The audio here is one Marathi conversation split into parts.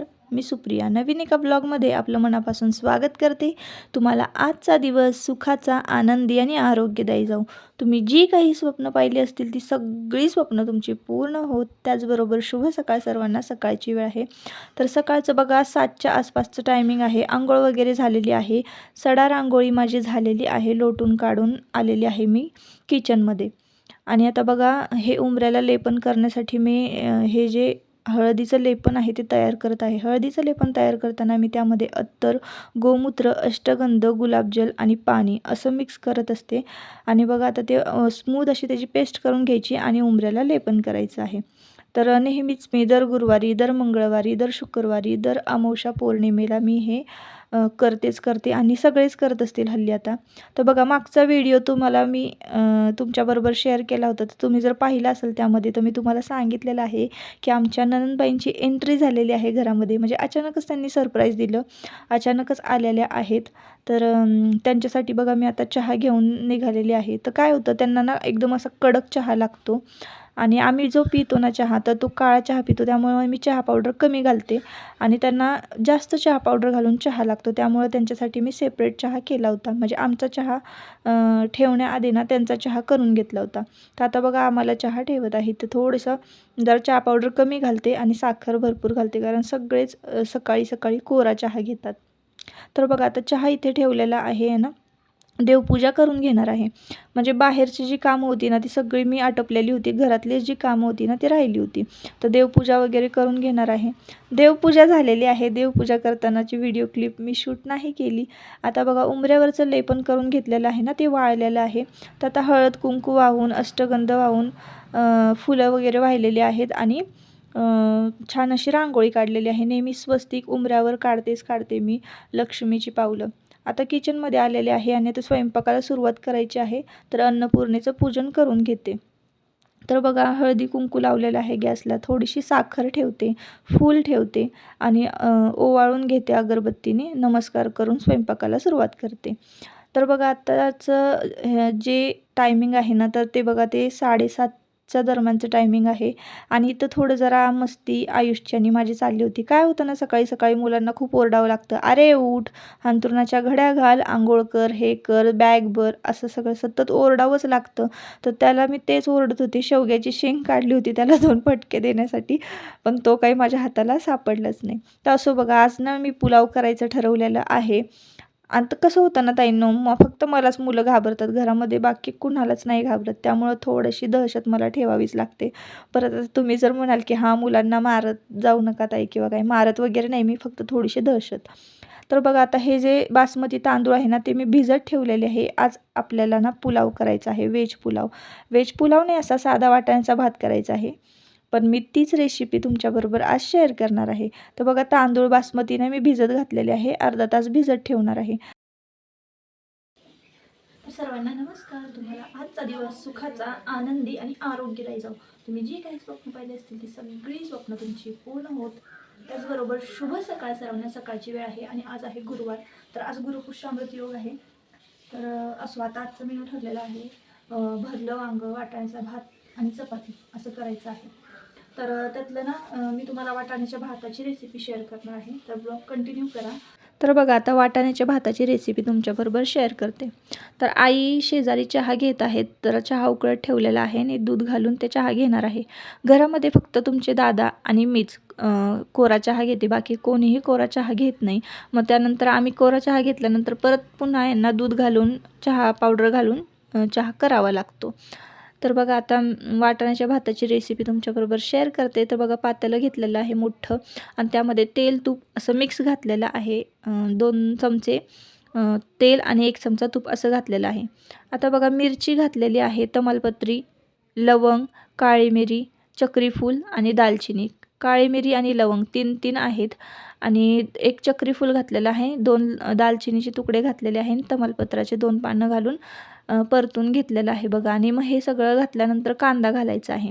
नमस्कार मी सुप्रिया. नवीन एका ब्लॉगमध्ये आपलं मनापासून स्वागत करते. तुम्हाला आजचा दिवस सुखाचा आनंदी आणि आरोग्यदायी जाऊ तुम्ही जी काही स्वप्न पाहिली असतील ती सगळी स्वप्न तुमची पूर्ण होत. त्याचबरोबर शुभ सकाळ सर्वांना सकाळची वेळ आहे. तर सकाळचं बघा सातच्या आसपासचं टायमिंग आहे. आंघोळ वगैरे झालेली आहे. सडा रांगोळी माझी झालेली आहे. लोटून काढून आलेली आहे मी किचनमध्ये आणि आता बघा हे उमऱ्याला लेपन करण्यासाठी मी हे जे हळदीचं लेपन आहे ते तयार करत आहे. हळदीचं लेपन तयार करताना मी त्यामध्ये अत्तर गोमूत्र अष्टगंध गुलाबजल आणि पाणी असं मिक्स करत असते. आणि बघा आता ते स्मूद अशी त्याची पेस्ट करून घ्यायची आणि उंबऱ्याला लेपन करायचं आहे. तर नेहमीच मी दर गुरुवारी दर मंगळवारी दर शुक्रवारी दर अमावस्या पौर्णिमेला मी हे करतेच करते आणि सगळेच करत असतील हल्ली आता. तर बघा मागचा व्हिडिओ तुम्हाला मी तुमच्याबरोबर शेअर केला होता. तर तुम्ही जर पाहिला असेल त्यामध्ये तर मी तुम्हाला सांगितलेलं आहे की आमच्या ननंदबाईंची एंट्री झालेली आहे घरामध्ये. म्हणजे अचानकच त्यांनी सरप्राईज दिलं. अचानकच आलेल्या आहेत. तर त्यांच्यासाठी बघा मी आता चहा घेऊन निघालेली आहे. तर काय होतं त्यांना ना एकदम असा कडक चहा लागतो. आणि आम्ही जो पितो ना चहा तर तो काळा चहा पितो. त्यामुळे मी चहा पावडर कमी घालते. आणि त्यांना जास्त चहा पावडर घालून चहा लागतो. त्यामुळे त्यांच्यासाठी मी सेपरेट चहा केला होता. म्हणजे आमचा चहा ठेवण्याआधी ना त्यांचा चहा करून घेतला होता. तर आता बघा आम्हाला चहा ठेवत आहे. तर थोडंसं जर चहा पावडर कमी घालते आणि साखर भरपूर घालते. कारण सगळेच सकाळी सकाळी कोरा चहा घेतात. तर बघा आता चहा इथे ठेवलेला आहे ना. देवपूजा करून घेणार आहे. म्हणजे बाहेरची जी कामं होती ना ती सगळी मी आटपलेली होती. घरातली जी कामं होती ना ती राहिली होती. तर देवपूजा वगैरे करून घेणार आहे. देवपूजा झालेली आहे. देवपूजा करतानाची व्हिडिओ क्लिप मी शूट नाही केली. आता बघा उंबऱ्यावरचं लेपन करून घेतलेलं आहे ना ते वाळलेलं आहे. तर आता हळद कुंकू वाहून अष्टगंध वाहून फुलं वगैरे वाहिलेली आहेत आणि छान अशी रांगोळी काढलेली आहे. नेहमी स्वस्तिक उंबऱ्यावर काढतेच काढते मी लक्ष्मीची पावलं. आता किचनमध्ये आलेले आहे आणि आता स्वयंपाकाला सुरुवात करायची आहे तर अन्नपूर्णेचं पूजन करून घेते. तर बघा हळदी कुंकू लावलेलं आहे गॅसला थोडीशी साखर ठेवते फूल ठेवते आणि ओवाळून घेते अगरबत्तीने नमस्कार करून स्वयंपाकाला सुरुवात करते. तर बघा आत्ताचं जे टायमिंग आहे ना तर ते बघा ते साडेसात साडेसातच्या दरम्यानचं टायमिंग आहे. आणि इथं थोडं जरा मस्ती आयुष्याने माझी चालली होती. काय होतं ना सकाळी सकाळी मुलांना खूप ओरडावं लागतं. अरे उठ अंथरुणाच्या घड्या घाल आंघोळ कर हे कर बॅग भर असं सगळं सतत ओरडावंच लागतं. तर त्याला मी तेच ओरडत होते. शेवग्याची शेंग काढली होती त्याला दोन फटके देण्यासाठी. पण तो काही माझ्या हाताला सापडलाच नाही. तर असो बघा आज ना मी पुलाव करायचं ठरवलेलं आहे. आता कसं होतं ना ताईंनो मग फक्त मलाच मुलं घाबरतात घरामध्ये बाकी कुणालाच नाही घाबरत. त्यामुळं थोडीशी दहशत मला ठेवावीच लागते. परत आता तुम्ही जर म्हणाल की हां मुलांना मारत जाऊ नका ताई किंवा काही मारत वगैरे नाही मी फक्त थोडीशी दहशत. तर बघा आता हे जे बासमती तांदूळ आहे ना ते मी भिजत ठेवलेले आहे. आज आपल्याला ना पुलाव करायचा आहे व्हेज पुलाव. व्हेज पुलाव नाही असा साधा वाटाण्याचा भात करायचा आहे. पण मी तीच रेसिपी तुमच्याबरोबर आज शेअर करणार आहे. तर बघा तांदूळ बासमतीने मी भिजत घातलेले आहे. अर्धा तास भिजत ठेवणार आहे. सर्वांना नमस्कार. तुम्हाला आजचा दिवस सुखाचा आनंदी आणि आरोग्यदायी जाऊ तुम्ही जी काही स्वप्न पाहिली असतील ती सगळी स्वप्न तुमची पूर्ण होत. त्याचबरोबर शुभ सकाळ सर्वांना सकाळची वेळ आहे आणि आज आहे गुरुवार. तर आज गुरुपुष्यामृत योग आहे. तर असं असो आता आजचं मेनू ठरलेलं आहे. भरलं वांग वाटाण्याचा भात आणि चपाती असं करायचं आहे. तर त्यातलं ना मी तुम्हाला वाटाण्याच्या भाताची रेसिपी शेअर करणार आहे. तर ब्लॉग कंटिन्यू करा. तर बघा आता वाटाण्याच्या भाताची रेसिपी तुमच्याबरोबर शेअर करते. तर आई शेजारी चहा घेत आहेत तर चहा उकळत ठेवलेला आहे आणि दूध घालून ते चहा घेणार आहे. घरामध्ये फक्त तुमचे दादा आणि मीच कोरा चहा घेते. बाकी कोणीही कोरा चहा घेत नाही. मग त्यानंतर आम्ही कोरा चहा घेतल्यानंतर परत पुन्हा यांना दूध घालून चहा पावडर घालून चहा करावा लागतो. तर बघा आता वाटाण्याच्या भाताची रेसिपी तुमच्याबरोबर शेअर करते. तर बघा पातेलं घेतलेलं आहे मोठं आणि त्यामध्ये तेल तूप असं मिक्स घातलेलं आहे. दोन चमचे तेल आणि एक चमचा तूप असं घातलेलं आहे. आता बघा मिरची घातलेली आहे तमालपत्री लवंग काळी मिरी चक्रीफूल आणि दालचिनी. काळी मिरी आणि लवंग तीन तीन आहेत आणि एक चक्रीफूल घातलेलं आहे. दोन दालचिनीचे तुकडे घातलेले आहे आणि तमालपत्राचे दोन पानं घालून. परतून घेतलेलं आहे बघा. आणि मग हे सगळं घातल्यानंतर कांदा घालायचा आहे.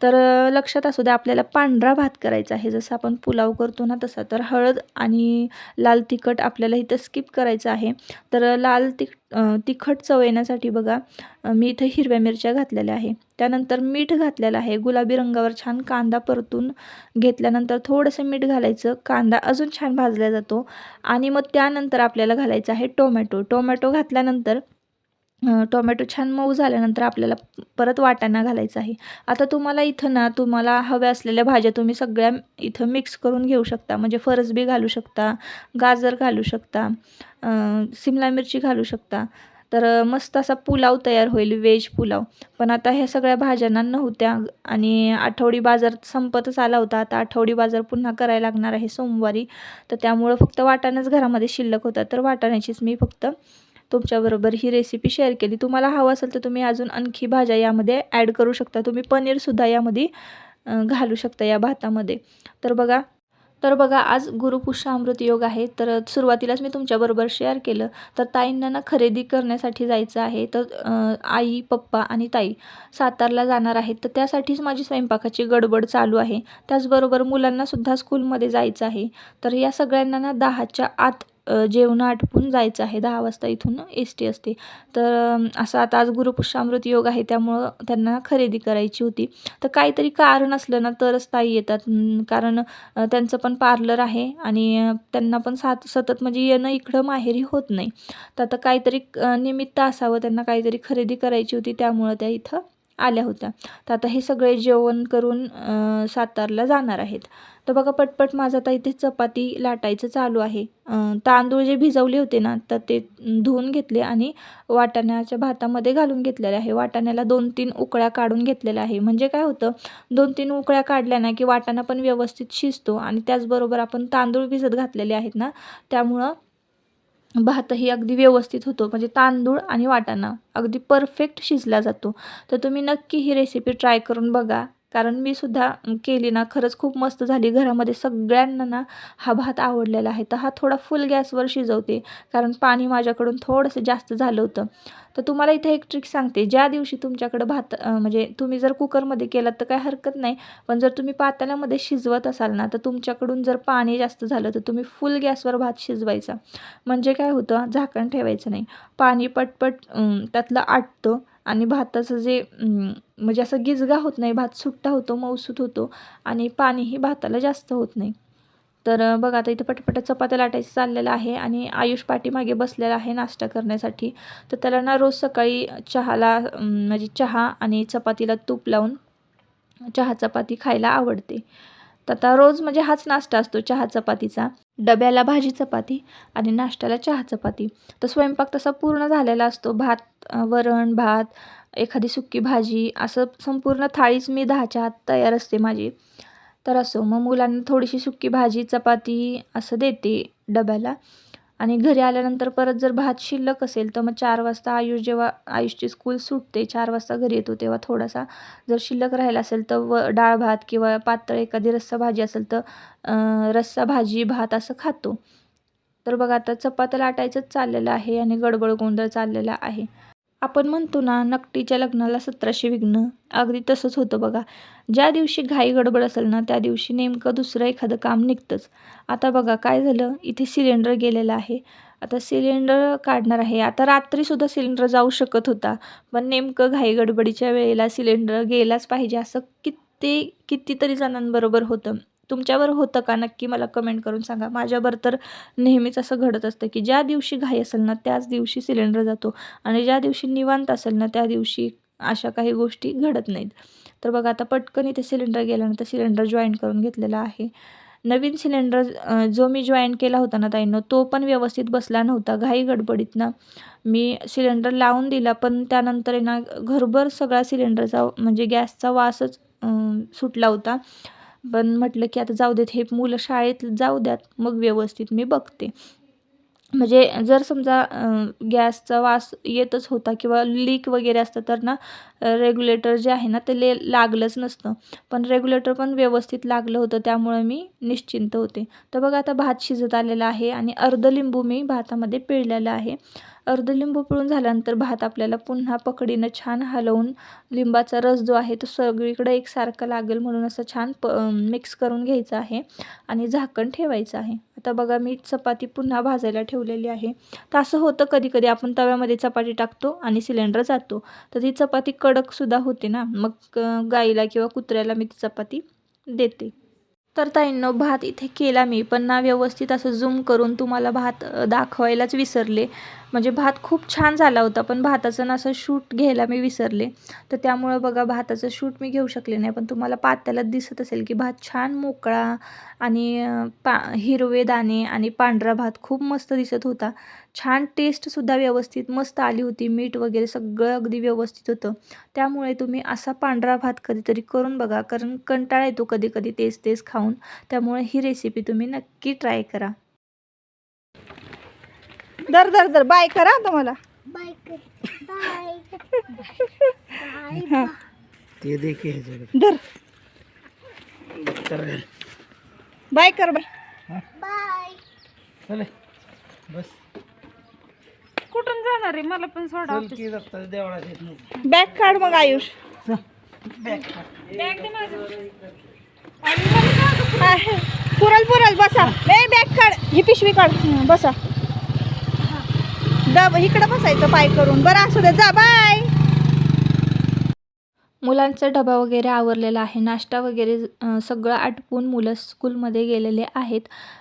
तर लक्षात असू द्या आपल्याला पांढरा भात करायचा आहे. जसं आपण पुलाव करतो ना तसा. तर हळद आणि लाल तिखट आपल्याला इथं स्किप करायचं आहे. तर लाल तिख तिखट चव येण्यासाठी बघा मी इथं हिरव्या मिरच्या घातलेल्या आहे. त्यानंतर मीठ घातलेलं आहे. गुलाबी रंगावर छान कांदा परतून घेतल्यानंतर थोडंसं मीठ घालायचं. कांदा अजून छान भाजला जातो. आणि मग त्यानंतर आपल्याला घालायचं आहे टोमॅटो. टोमॅटो घातल्यानंतर टोमॅटो छान मऊ झाल्यानंतर आपल्याला परत वाटाणा घालायचा आहे. आता तुम्हाला इथं ना तुम्हाला हव्या असलेल्या भाज्या तुम्ही सगळ्या इथं मिक्स करून घेऊ शकता. म्हणजे फरसबी घालू शकता गाजर घालू शकता सिमला मिरची घालू शकता. तर मस्त असा पुलाव तयार होईल व्हेज पुलाव. पण आता ह्या सगळ्या भाज्यांना नव्हत्या आणि आठवडी बाजार संपतच आला होता. आता आठवडी बाजार पुन्हा करायला लागणार आहे सोमवारी. तर त्यामुळं फक्त वाटाणाच घरामध्ये शिल्लक होता. तर वाटाण्याचीच मी फक्त तुमच्याबरोबर ही रेसिपी शेअर केली. तुम्हाला हवं असेल तर तुम्ही अजून आणखी भाज्या यामध्ये ॲड करू शकता. तुम्ही पनीरसुद्धा यामध्ये घालू शकता या भातामध्ये. तर बघा तर बघा आज गुरुपुष्य अमृत योग आहे. तर सुरुवातीलाच मी तुमच्याबरोबर शेअर केलं. तर ताईंना ना खरेदी करण्यासाठी जायचं आहे. तर आई पप्पा आणि ताई सातारला जाणार आहेत. तर त्यासाठीच माझी स्वयंपाकाची गडबड चालू आहे. त्याचबरोबर मुलांनासुद्धा स्कूलमध्ये जायचं आहे. तर या सगळ्यांना ना दहाच्या आत जेवणं आटपून जायचं आहे. दहा वाजता इथून एस टी असते. तर असं आता आज गुरुपुष्यामृत योग आहे त्यामुळं त्यांना खरेदी करायची होती. तर काहीतरी कारण असलं ना तरच ताई येतात. कारण त्यांचं पण पार्लर आहे आणि त्यांना पण सात सतत म्हणजे येणं इकडं माहेरी होत नाही. तर आता काहीतरी निमित्त असावं त्यांना काहीतरी खरेदी करायची होती त्यामुळं त्या इथं आल्या होत्या. तर आता हे सगळे जेवण करून सातारला जाणार आहेत. तर बघा पटपट माझं आता इथे चपाती लाटायचं चालू आहे. तांदूळ जे भिजवले होते ना तर ते धुवून घेतले आणि वाटाण्याच्या भातामध्ये घालून घेतलेले आहे. वाटाण्याला दोन तीन उकळ्या काढून घेतलेल्या आहे. म्हणजे काय होतं दोन तीन उकळ्या काढल्या ना की वाटाणा पण व्यवस्थित शिजतो आणि त्याचबरोबर आपण तांदूळ भिजत घातलेले आहेत ना त्यामुळं भातही अगदी व्यवस्थित होतो. म्हणजे तांदूळ आणि वाटाणा अगदी परफेक्ट शिजला जातो. तर तुम्ही नक्की ही रेसिपी ट्राय करून बघा. कारण मी सुद्धा केली ना खरंच खूप मस्त झाली. घरामध्ये सगळ्यांना ना हा भात आवडलेला आहे. तर हा थोडा फुल गॅसवर शिजवते. कारण पाणी माझ्याकडून थोडंसं जास्त झालं होतं. तर तुम्हाला इथे एक ट्रिक सांगते. ज्या दिवशी तुमच्याकडं भात म्हणजे तुम्ही जर कुकरमध्ये केलात तर काय हरकत नाही. पण जर तुम्ही पातेल्यामध्ये शिजवत असाल ना तर तुमच्याकडून जर पाणी जास्त झालं तर तुम्ही फुल गॅसवर भात शिजवायचा. म्हणजे काय होतं? झाकण ठेवायचं नाही. पाणी पटपट त्यातलं आटतं. आणि भाताचं जे म्हणजे असं गिजगा होत नाही भात सुट्टा होतो मऊसूत होतो आणि पाणीही भाताला जास्त होत नाही. तर बघा आता इथं पटपट चपात्या लाटायचं चाललेलं आहे आणि आयुष पाठीमागे बसलेला आहे नाश्ता करण्यासाठी. तर त्याला ना रोज सकाळी चहाला म्हणजे चहा आणि चपातीला तूप लावून चहा चपाती खायला आवडते. तर आता रोज म्हणजे हाच नाश्ता असतो चहा चपातीचा. डब्याला भाजी चपाती आणि नाश्त्याला चहा चपाती. तर स्वयंपाक तसा पूर्ण झालेला असतो. भात वरण भात एखादी सुक्की भाजी असं संपूर्ण थाळीच मी दहाच्या आत तयार असते माझी. तर असो मग मुलांना थोडीशी सुक्की भाजी चपाती असं देते डब्याला. आणि घरी आल्यानंतर परत जर भात शिल्लक असेल तर मग चार वाजता आयुष जेव्हा आयुषची स्कूल सुटते चार वाजता घरी येतो. तेव्हा थोडासा जर शिल्लक राहिला असेल तर व डाळ भात किंवा पातळ एखादी रस्सा भाजी असेल तर रस्सा भाजी भात असं खातो. तर बघा आता चपात्या लाटायचंच चाललेलं आहे आणि गडबड गोंधळ चाललेला आहे. आपण म्हणतो ना नकटीच्या लग्नाला सतराशे विघ्न. अगदी तसंच होतं बघा. ज्या दिवशी घाई गडबड असेल ना त्या दिवशी नेमकं दुसरं एखादं काम निघतंच. आता बघा काय झालं? इथे सिलेंडर गेलेलं आहे. आता सिलेंडर काढणार आहे. आता रात्रीसुद्धा सिलेंडर जाऊ शकत होता. पण नेमकं घाई गडबडीच्या वेळेला सिलेंडर गेलाच पाहिजे असं किती कितीतरी जणांबरोबर होतं. तुमच्यावर होतं का? नक्की मला कमेंट करून सांगा. माझ्यावर तर नेहमीच असं घडत असतं की ज्या दिवशी घाई असेल ना त्याच दिवशी सिलेंडर जातो आणि ज्या दिवशी निवांत असेल ना त्या दिवशी अशा काही गोष्टी घडत नाहीत. तर बघा आता पटकन इथे सिलेंडर गेल्यानंतर सिलेंडर जॉईन करून घेतलेला आहे. नवीन सिलेंडर जो मी जॉईन केला होता ना ताईनं तो पण व्यवस्थित बसला नव्हता. घाई गडबडीत ना मी सिलेंडर लावून दिला पण त्यानंतर आहे ना घरभर सगळा सिलेंडरचा म्हणजे गॅसचा वासच सुटला होता. पण म्हटलं की आता जाऊ देत हे मुलं शाळेत जाऊ द्यात मग व्यवस्थित मी बघते. म्हणजे जर समजा गॅसचा वास येतच होता किंवा लीक वगैरे असतं तर ना रेग्युलेटर जे आहे ना ते ले लागलंच नसतं. पण रेग्युलेटर पण व्यवस्थित लागलं होतं त्यामुळे मी निश्चिंत होते. तर बघा आता भात शिजत आलेला आहे आणि अर्ध लिंबू मी भातामध्ये पिळलेलं आहे. अर्ध लिंबू पिळून झाल्यानंतर भात आपल्याला पुन्हा पकडीनं छान हलवून लिंबाचा रस जो आहे तो सगळीकडे एकसारखा लागेल म्हणून असं छान प मिक्स करून घ्यायचं आहे आणि झाकण ठेवायचं आहे. आता बघा मी चपाती पुन्हा भाजायला ठेवलेली आहे. तर असं होतं कधी कधी आपण तव्यामध्ये चपाती टाकतो आणि सिलेंडर जातो. तर ती चपाती कडकसुद्धा होते ना. मग गाईला किंवा कुत्र्याला मी ती चपाती देते. तर ताईंनो भात इथे केला मी पण ना व्यवस्थित असं झूम करून तुम्हाला भात दाखवायलाच विसरले. म्हणजे भात खूप छान झाला होता पण भाताचं ना असं शूट घ्यायला मी विसरले. तर त्यामुळं बघा भाताचं शूट मी घेऊ शकले नाही पण तुम्हाला पात्याला दिसत असेल की भात छान मोकळा आणि पा हिरवे दाणे आणि पांढरा भात खूप मस्त दिसत होता. छान टेस्टसुद्धा व्यवस्थित मस्त आली होती. मीठ वगैरे सगळं अगदी व्यवस्थित होतं. त्यामुळे तुम्ही असा पांढरा भात कधीतरी करून बघा कारण कंटाळा येतो कधी कधी तेच तेच खाऊन. त्यामुळे ही रेसिपी तुम्ही नक्की ट्राय करा. दर दर दर बाय करा तुम्हाला. हा. ते देखील ह्याच्याकडे दर. बाय कर बाय. चले. बस. कुठून जाणार आहे? मला पण सोडा की दत्ता देवळात येत नाही. बॅग काढ मग आयुष. पुरल पुरल बसा. ए बॅग काढ. ही पिशवी काढ. हं, बसा. दब इकडं बसायचं पाय करून. बरं असू दे. जा बाय मुलांचा डबा वगैरे आवरलेला आहे नाश्ता वगैरे सगळं आटपून मुलं स्कूलमध्ये गेलेले आहेत.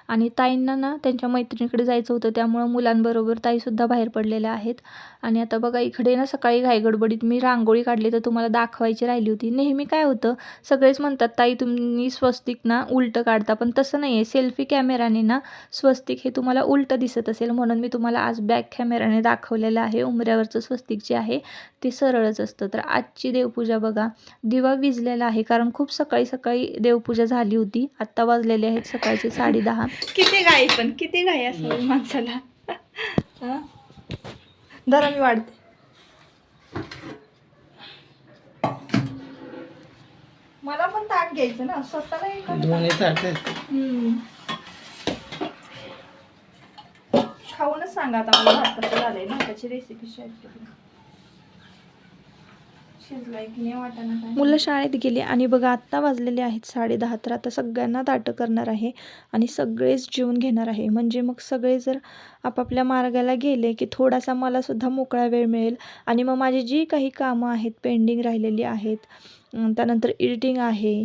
आणि ताईंना ना त्यांच्या मैत्रिणीकडे जायचं होतं त्यामुळं मुलांबरोबर ताईसुद्धा बाहेर पडलेल्या आहेत. आणि आता बघा इकडे ना सकाळी घाईगडबडीत मी रांगोळी काढली तर तुम्हाला दाखवायची राहिली होती. नेहमी काय होतं सगळेच म्हणतात ताई तुम्ही स्वस्तिक ना उलटं काढता. पण तसं नाही आहे. सेल्फी कॅमेराने ना स्वस्तिक हे तुम्हाला उलटं दिसत असेल म्हणून मी तुम्हाला आज बॅक कॅमेराने दाखवलेलं आहे. उमऱ्यावरचं स्वस्तिक जे आहे ते सरळच असतं. तर आजची देवपूजा बघा. दिवा विजलेला आहे कारण खूप सकाळी सकाळी देवपूजा झाली होती. आत्ता वाजलेले आहेत सकाळचे साडे दहा किती गाई पण किती गाई असावी माणसाला? हं? धरा मी वाढते. मला पण ताट घ्यायचं ना स्वतःला. खाऊनच सांगा आता मला भात कसं झालंय ना त्याची रेसिपी शेअर केली शिजलाय की नाही वाटाणा काय मुलं शाळेत गेली आणि बघा आत्ता वाजलेले आहेत साडे दहा तर आता सगळ्यांना ताटं करणार आहे आणि सगळेच जेवून घेणार आहे. म्हणजे मग सगळे जर आपापल्या मार्गाला गेले की थोडासा मलासुद्धा मोकळा वेळ मिळेल आणि मग माझी जी काही कामं आहेत पेंडिंग राहिलेली आहेत त्यानंतर एडिटिंग आहे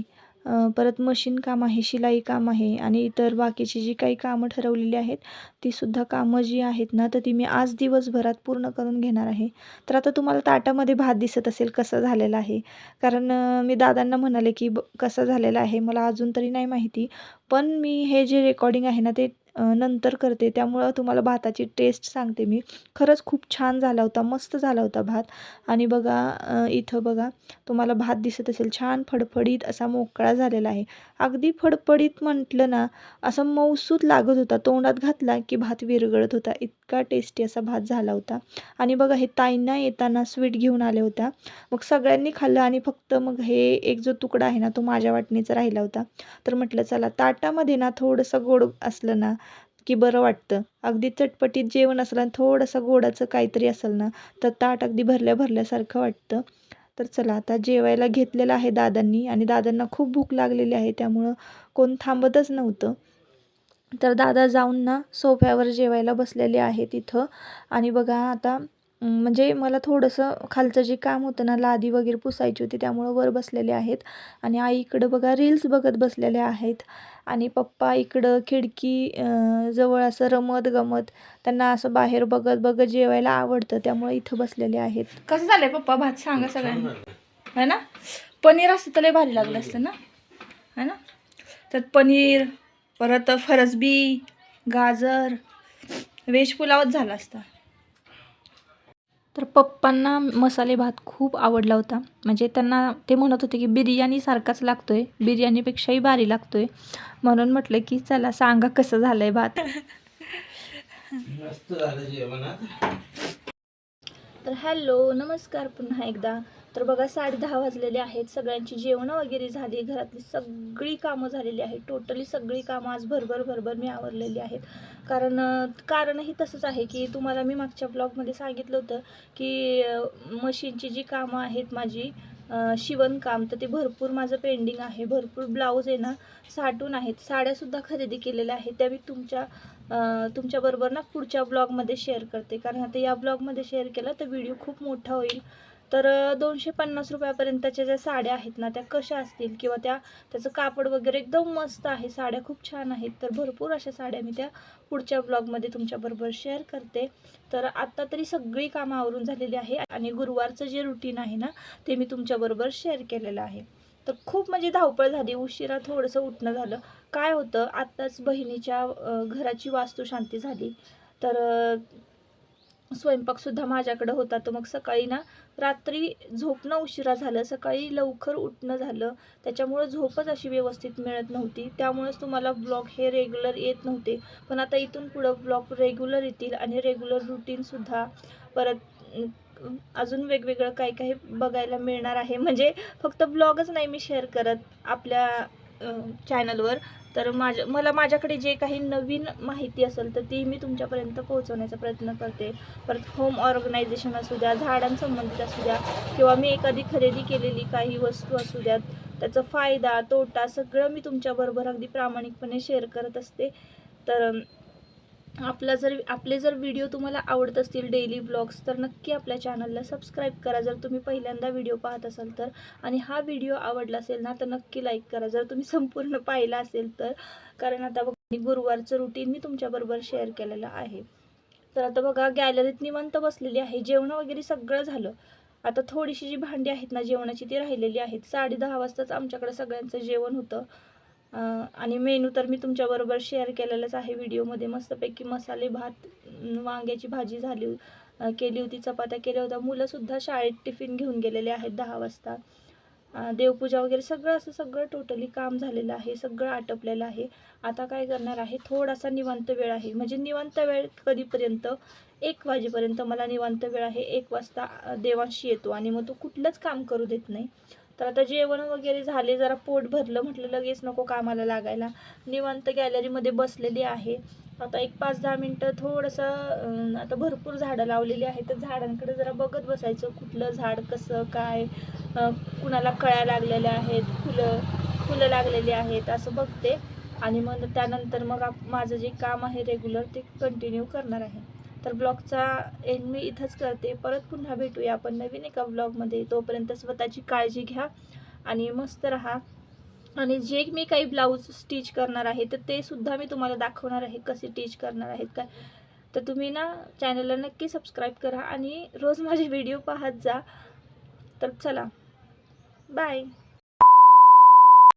परत मशीन काम आहे शिलाई काम आहे आणि इतर बाकीची जी काही कामं ठरवलेली आहेत तीसुद्धा कामं जी आहेत ना तर ती मी आज दिवसभरात पूर्ण करून घेणार आहे. तर आता तुम्हाला ताटामध्ये भात दिसत असेल कसं झालेलं आहे? कारण मी दादांना म्हणाले की ब कसं झालेलं आहे? मला अजून तरी नाही माहिती. पण मी हे जे रेकॉर्डिंग आहे ना ते नंतर करते. त्यामुळं तुम्हाला भाताची टेस्ट सांगते मी. खरंच खूप छान झाला होता. मस्त झाला होता भात. आणि बघा इथं बघा तुम्हाला भात दिसत असेल. छान फडफडीत असा मोकळा झालेला आहे. अगदी फडफडीत म्हटलं ना असं मऊसूत लागत होता. तोंडात घातला की भात विरगळत होता. इतका टेस्टी असा भात झाला होता. आणि बघा हे ताईंना येताना स्वीट घेऊन आल्या होत्या. मग सगळ्यांनी खाल्लं आणि फक्त मग हे एक जो तुकडा आहे ना तो माझ्या वाटणीचा राहिला होता. तर म्हटलं चला ताटामध्ये ना थोडंसं गोड असलं ना की बरं वाटतं. अगदी चटपटीत जेवण असलं आणि थोडंसं गोडाचं काहीतरी असेल ना तर ताट अगदी भरल्या भरल्यासारखं वाटतं. तर चला आता जेवायला घेतलेलं आहे दादांनी आणि दादांना खूप भूक लागलेली आहे त्यामुळं कोण थांबतच नव्हतं. तर दादा जाऊन ना सोफ्यावर जेवायला बसलेले आहेत इथं. आणि बघा आता म्हणजे मला थोडंसं खालचं जे काम होतं ना लादी वगैरे पुसायची होती त्यामुळं वर बसलेले आहेत. आणि आई इकडं बघा रील्स बघत बसलेल्या आहेत. आणि पप्पा इकडं खिडकी जवळ असं रमत गमत त्यांना असं बाहेर बघत बघत जेवायला आवडतं त्यामुळे इथं बसलेले आहेत. कसं झालंय पप्पा? भात सांगा सगळ्यांना. है ना? पनीर असतं तर लय भारी लागलं असतं ना? है ना? त्यात पनीर परत फरसबी गाजर व्हेज पुलावच झाला असता. तर पप्पांना मसाले भात खूप आवडला होता. म्हणजे त्यांना ते म्हणत होते की बिर्याणीसारखाच लागतोय बिर्याणीपेक्षाही भारी लागतोय. म्हणून म्हटलं की चला सांगा कसं भात. झालं जेवण हा. तर हॅलो नमस्कार पुन्हा एकदा. तर बघा साडे दहा वाजलेले आहेत. सगळ्यांची जेवणं वगैरे झाली. घरातली सगळी कामं झालेली आहेत. टोटली सगळी कामं आज भरभर भरभर मी आवरलेली आहेत. कारण कारणही तसंच आहे की तुम्हाला मी मागच्या ब्लॉगमध्ये सांगितलं होतं की मशीनची जी कामं आहेत माझी शिवणकाम तर ते भरपूर माझं पेंडिंग आहे. भरपूर ब्लाऊज आहे ना साठून आहेत. साड्यासुद्धा खरेदी केलेल्या आहेत. त्या मी तुमच्या तुमच्याबरोबर ना पुढच्या ब्लॉगमध्ये शेअर करते. कारण आता या ब्लॉगमध्ये शेअर केलं तर व्हिडिओ खूप मोठा होईल. तर दोनशे पन्नास रुपयापर्यंतच्या ज्या साड्या आहेत ना त्या कशा असतील? किंवा त्या त्याचं कापड वगैरे एकदम मस्त आहे साड्या खूप छान आहेत. तर भरपूर अशा साड्या मी त्या पुढच्या ब्लॉगमध्ये तुमच्याबरोबर शेअर करते. तर आत्ता तरी सगळी कामं आवरून झालेली आहे आणि गुरुवारचं जे रुटीन आहे ना ते मी तुमच्याबरोबर शेअर केलेलं आहे. तर खूप म्हणजे धावपळ झाली उशिरा थोडंसं उठणं झालं. काय होतं आत्ताच बहिणीच्या घराची वास्तुशांती झाली. तर स्वयंपाकसुद्धा माझ्याकडं होता. तर मग सकाळी ना रात्री झोपणं उशिरा झालं सकाळी लवकर उठणं झालं. त्याच्यामुळं झोपच अशी व्यवस्थित मिळत नव्हती. त्यामुळेच तुम्हाला ब्लॉग हे रेग्युलर येत नव्हते. पण आता इथून पुढं ब्लॉग रेग्युलर येतील आणि रेग्युलर रुटीनसुद्धा परत अजून वेगवेगळं काही काही बघायला मिळणार आहे. म्हणजे फक्त ब्लॉगच नाही मी शेअर करत. आपल्या चॅनलवर तर माझ्या मला माझ्याकडे जे काही नवीन माहिती असेल तर ती मी तुमच्यापर्यंत पोहोचवण्याचा प्रयत्न करते. परत होम ऑर्गनायझेशन असू द्या झाडांसंबंधित असू द्या किंवा मी एखादी खरेदी केलेली काही वस्तू असू द्यात त्याचा फायदा तोटा सगळं मी तुमच्याबरोबर अगदी प्रामाणिकपणे शेअर करत असते. तर आपला जर आपले जर व्हिडिओ तुम्हाला आवडत असतील डेली ब्लॉग्स तर नक्की आपल्या चॅनलला सबस्क्राईब करा. जर तुम्ही पहिल्यांदा व्हिडिओ पाहत असाल तर आणि हा व्हिडिओ आवडला असेल ना तर नक्की लाईक करा. जर तुम्ही संपूर्ण पाहिला असेल तर कारण आता बघा गुरुवारचं रुटीन मी तुमच्याबरोबर शेअर केलेलं आहे. तर आता बघा गॅलरीत निवांत बसलेली आहे. जेवण वगैरे सगळं झालं. आता थोडीशी जी भांडी आहेत ना जेवणाची ती राहिलेली आहेत. साडे दहा वाजताच आमच्याकडे सगळ्यांचं जेवण होतं. आणि मेनू तर मी तुमच्याबरोबर शेअर केलेलाच आहे. व्हिडिओमध्ये मस्तपैकी मसाले भात वांग्याची भाजी झाली केली होती चपात्या केल्या होत्या. मुलंसुद्धा शाळेत टिफिन घेऊन गेलेले आहेत दहा वाजता. देवपूजा वगैरे सगळं असं सगळं टोटली काम झालेलं आहे. सगळं आटपलेलं आहे. आता काय करणार आहे? थोडासा निवांत वेळ आहे. म्हणजे निवांत वेळ कधीपर्यंत? एक वाजेपर्यंत. मला निवांत वेळ आहे. एक वाजता देवांशी येतो आणि मग तो कुठलंच काम करू देत नाही. तर आता जेवण वगैरे झाले जरा पोट भरलं म्हटलं लगेच नको कामाला लागायला. निवांत गॅलरीमध्ये बसलेली आहे. आता एक पाच दहा मिनटं थोडंसं आता भरपूर झाडं लावलेली आहेत. तर झाडांकडे जरा बघत बसायचं कुठलं झाड कसं काय कुणाला कळ्या लागलेल्या आहेत फुलं फुलं लागलेली आहेत असं बघते. आणि मग त्यानंतर मग आप- माझं जे काम आहे रेग्युलर ते कंटिन्यू करणार आहे. तर ब्लॉगचा एंड मी इथंच करते. परत पुन्हा भेटूया आपण नवीन एका ब्लॉगमध्ये. तोपर्यंत स्वतःची काळजी घ्या आणि मस्त राहा. आणि जे मी काही ब्लाऊज स्टिच करणार आहे तर ते सुद्धा मी तुम्हाला दाखवणार आहे कसे स्टिच करणार आहेत काय. तर तुम्ही ना चॅनलला नक्की सबस्क्राईब करा आणि रोज माझे व्हिडिओ पाहत जा. तर चला. बाय